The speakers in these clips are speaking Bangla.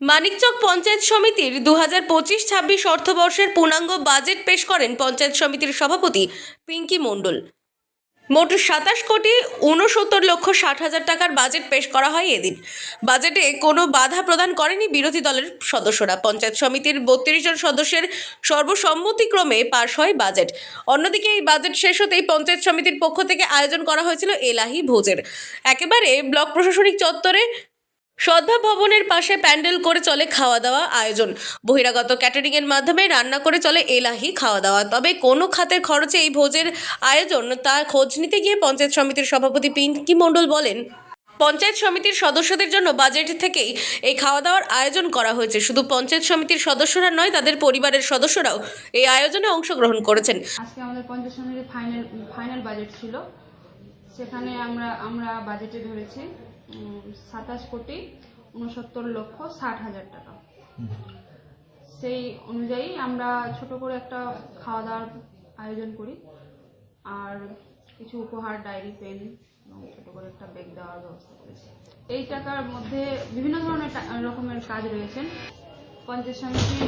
মানিকচক পঞ্চায়েত সমিতির দু হাজার পঁচিশ ছাব্বিশ অর্থবর্ষের পূর্ণাঙ্গ বাজেট পেশ করেন পঞ্চায়েত সমিতির সভাপতি পিঙ্কি মণ্ডল। মোট সাতাশ কোটি ঊনসত্তর লক্ষ ষাট হাজার টাকার বাজেট পেশ করা হয় এদিন। বাজেটে কোনো বাধা প্রদান করেনি বিরোধী দলের সদস্যরা। পঞ্চায়েত সমিতির বত্রিশ জন সদস্যের সর্বসম্মতিক্রমে পাশ হয় বাজেট। অন্যদিকে এই বাজেট শেষ হতেই পঞ্চায়েত সমিতির পক্ষ থেকে আয়োজন করা হয়েছিল এলাহি ভোজের। একেবারে ব্লক প্রশাসনিক চত্বরে সদ্ভাব ভবনের পাশে প্যান্ডেল করে চলে খাওয়া দাওয়া আয়োজন। বহিরাগত ক্যাটারিং এর মাধ্যমে রান্না করে চলে এলাহি খাওয়া দাওয়া তবে কোনো খাতের খরচে এই ভোজের আয়োজন তা খোঁজ নিতে গিয়ে পঞ্চায়েত সমিতির সভাপতি পিঙ্কি মণ্ডল বলেন, পঞ্চায়েত সমিতির সদস্যদের জন্য বাজেট থেকেই এই খাওয়া দাওয়ার আয়োজন করা হয়েছে। শুধু পঞ্চায়েত সমিতির সদস্যরা নয়, তাদের পরিবারের সদস্যরাও এই আয়োজনে অংশগ্রহণ করেছেন। আজকে আমাদের পঞ্চাশ সমিতির ফাইনাল ফাইনাল বাজেট ছিল। সেখানে আমরা আমরা বাজেটে ধরেছি। সাতাশ কোটি উনসত্তর লক্ষ ষাট হাজার টাকা। সেই অনুযায়ী আমরা ছোট করে একটা খাওয়া দাওয়ার আয়োজন করি। আর কিছু উপহার ডায়েরি পেন এবং ছোট করে একটা ব্যাগ দেওয়ার ব্যবস্থা করেছি। এই টাকার মধ্যে বিভিন্ন ধরনের রকমের কাজ রয়েছেন পঞ্চায়েত সমিতি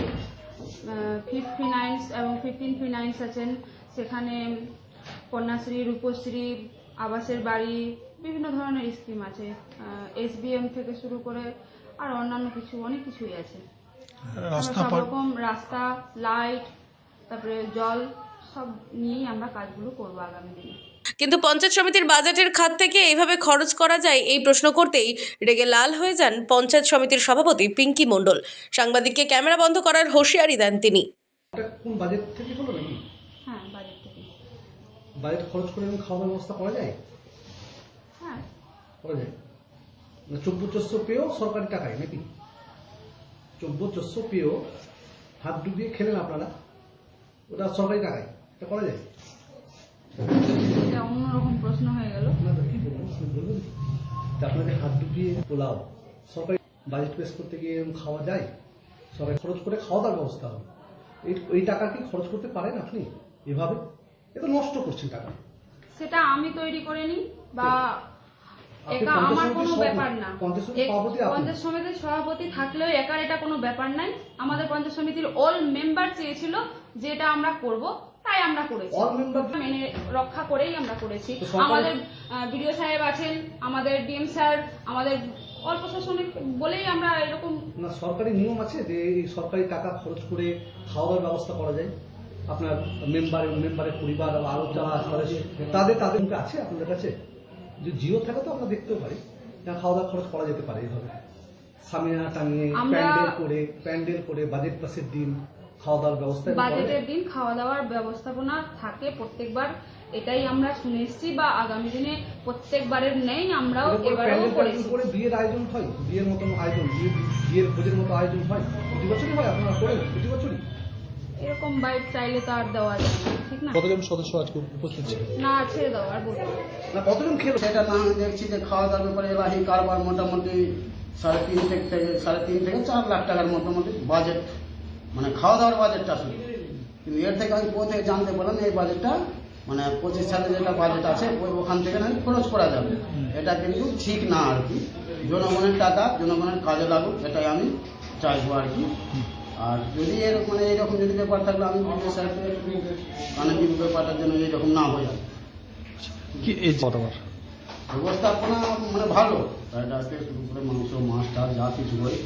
ফিফ ফিনান্স এবং ফিফটিন ফিনান্স আছেন। সেখানে কন্যাশ্রী রূপশ্রী আবাসের বাড়ি বিভিন্ন ধরনের স্কিম আছে। এসবিএম থেকে শুরু করে আর অন্যান্য কিছু অনেক কিছুই আছে। আমরা সব রকম রাস্তা লাইট তারপরে জল সব নিয়েই আমরা কাজগুলো করব আগামী দিনে। কিন্তু পঞ্চায়েত সমিতির বাজেটের খাত থেকে এইভাবে খরচ করা যায় এই প্রশ্ন করতেই রেগে লাল হয়ে যান পঞ্চায়েত সমিতির সভাপতি পিঙ্কি মণ্ডল। সাংবাদিককে ক্যামেরা বন্ধ করার হুঁশিয়ারি দেন তিনি। কোন বাজেট থেকে হলো নাকি? হ্যাঁ বাজেট। বাজেট খরচ করে খাওয়ার ব্যবস্থা করা যায়? হ্যাঁ। করা যায়? না চব্বচস্য পেয়েও সরকারি টাকায় নাকি? চব্বচস্য পেয়েও হাত ডুবিয়ে খেলেন আপনারা? ওটা সরকারি টাকায় এটা করা যায়? অন্যরকম প্রশ্ন হয়ে গেল। আপনাদের হাত ডুবিয়ে পোলাও সরকারি বাজেট পেশ করতে গিয়ে এরকম খাওয়া যায়? সবাই খরচ করে খাওয়া দাওয়ার ব্যবস্থা হবে। এই টাকা কি খরচ করতে পারেন আপনি এভাবে? এ তো নষ্ট করছেন টাকা। সেটা আমি তৈরি করে নিই বা একা আমার কোনো ব্যাপার না। পঞ্চায়েত সমিতির সভাপতি থাকলেও একার এটা কোনো ব্যাপার নাই। আমাদের পঞ্চায়েত সমিতির অল মেম্বার চেয়েছিল যে এটা আমরা করব তাই আমরা করেছি। মেনে রক্ষা করেই আমরা করেছি। আমাদের বিডিও সাহেব আছেন আমাদের ডিএম স্যার আমাদের অল প্রশাসনিক বলেই আমরা এরকম না সরকারি নিয়ম আছে যে সরকারি টাকা খরচ করে খাওয়া দাওয়ার ব্যবস্থা করা যায়। আপনার মেম্বার মেম্বারের পরিবার আরও যারা তাদের তাদের মুখে আছে আপনাদের কাছে? যদি জিও থাকে তো আমরা দেখতেও পারি। খাওয়া দাওয়া খরচ করা যেতে পারে এইভাবে। সামিনা টাঙিয়ে প্যান্ডেল করে প্যান্ডেল করে বাজেট দিন খাওয়া দাওয়ার ব্যবস্থা? বাজেটের দিন খাওয়া দাওয়ার ব্যবস্থাপনা থাকে প্রত্যেকবার। এটাই আমরা শুনে এসেছি বা আগামী দিনে প্রত্যেকবারের নেই আমরাও এবারেও করেছি করে বিয়ের আয়োজন হয়। বিয়ের মতন আয়োজন বিয়ে বিয়ের ভোজের মতো আয়োজন হয়। প্রতি বছরই হয় আপনারা করেন? প্রতি বছরই? এরকম বাইক চাইলে তো আর দেওয়া যায় না ঠিক না? কতজন সদস্য আজকে উপস্থিত ছিল না ছেড়ে দাও আর বলব না। কতজন খেলো? সেটা না আমি দেখছি যে খাওয়া দাওয়ার ব্যাপারে এলাহি কারবার মোটামুটি সাড়ে তিন থেকে সাড়ে তিন থেকে চার লাখ টাকার মোটামুটি বাজেট মানে খাওয়া দাওয়ার বাজেটটা শুধু। কিন্তু এর থেকে আমি কোথা থেকে জানতে পারলাম এই বাজেটটা মানে পঁচিশ সালে যেটা বাজেট আছে ওই ওখান থেকে নাকি খরচ করা যাবে। এটা কিন্তু ঠিক না আর কি। জনগণের টাকা জনগণের কাজে লাগুক এটাই আমি চাইব আর কি। আর যদি এর মানে এইরকম যদি ব্যাপার থাকলে আমি বিদেশ সাহেবকে মানে কি ব্যাপারটার জন্য এইরকম না হয়ে যাবে। কি এই কতবার ব্যবস্থাপনা মানে ভালো। ফ্রাইড রাইস থেকে শুরু করে মাংস মাছ টাছ যা কিছু হয়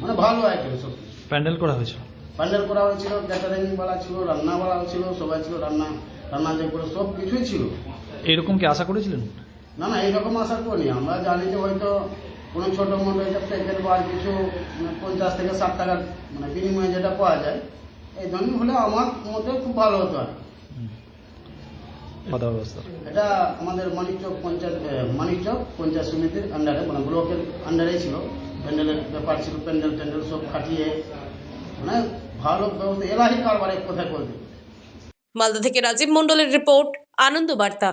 মানে ভালো আইটেম সব প্যান্ডেল করা হয়েছিল প্যান্ডেল করা হয়েছিল ক্যাটারিং বালা ছিল রান্নাওয়ালা ছিল সবাই ছিল রান্না রান্না যে করে সব কিছুই ছিল। এরকম কি আশা করেছিলেন? না না এইরকম আশা করিনি। আমরা জানি যে হয়তো কোনো ছোটো মোটো একটা প্যাকেট বা আর কিছু মানে পঞ্চাশ থেকে ষাট টাকার মানে বিনিময়ে যেটা পাওয়া যায় এই ধরনের হলে আমার মতে খুব ভালো হতো আর এটা আমাদের মানিকচক পঞ্চায়েত মানিকচক পঞ্চায়েত সমিতির আন্ডারে মানে ব্লকের আন্ডারেই ছিল। প্যান্ডেলের ব্যাপার ছিল প্যান্ডেল ট্যান্ডেল সব খাটিয়ে মানে ভালো ব্যবস্থা এলাহি কারবার এক কথায় বলতে মালদা থেকে রাজীব মণ্ডলের রিপোর্ট আনন্দ বার্তা।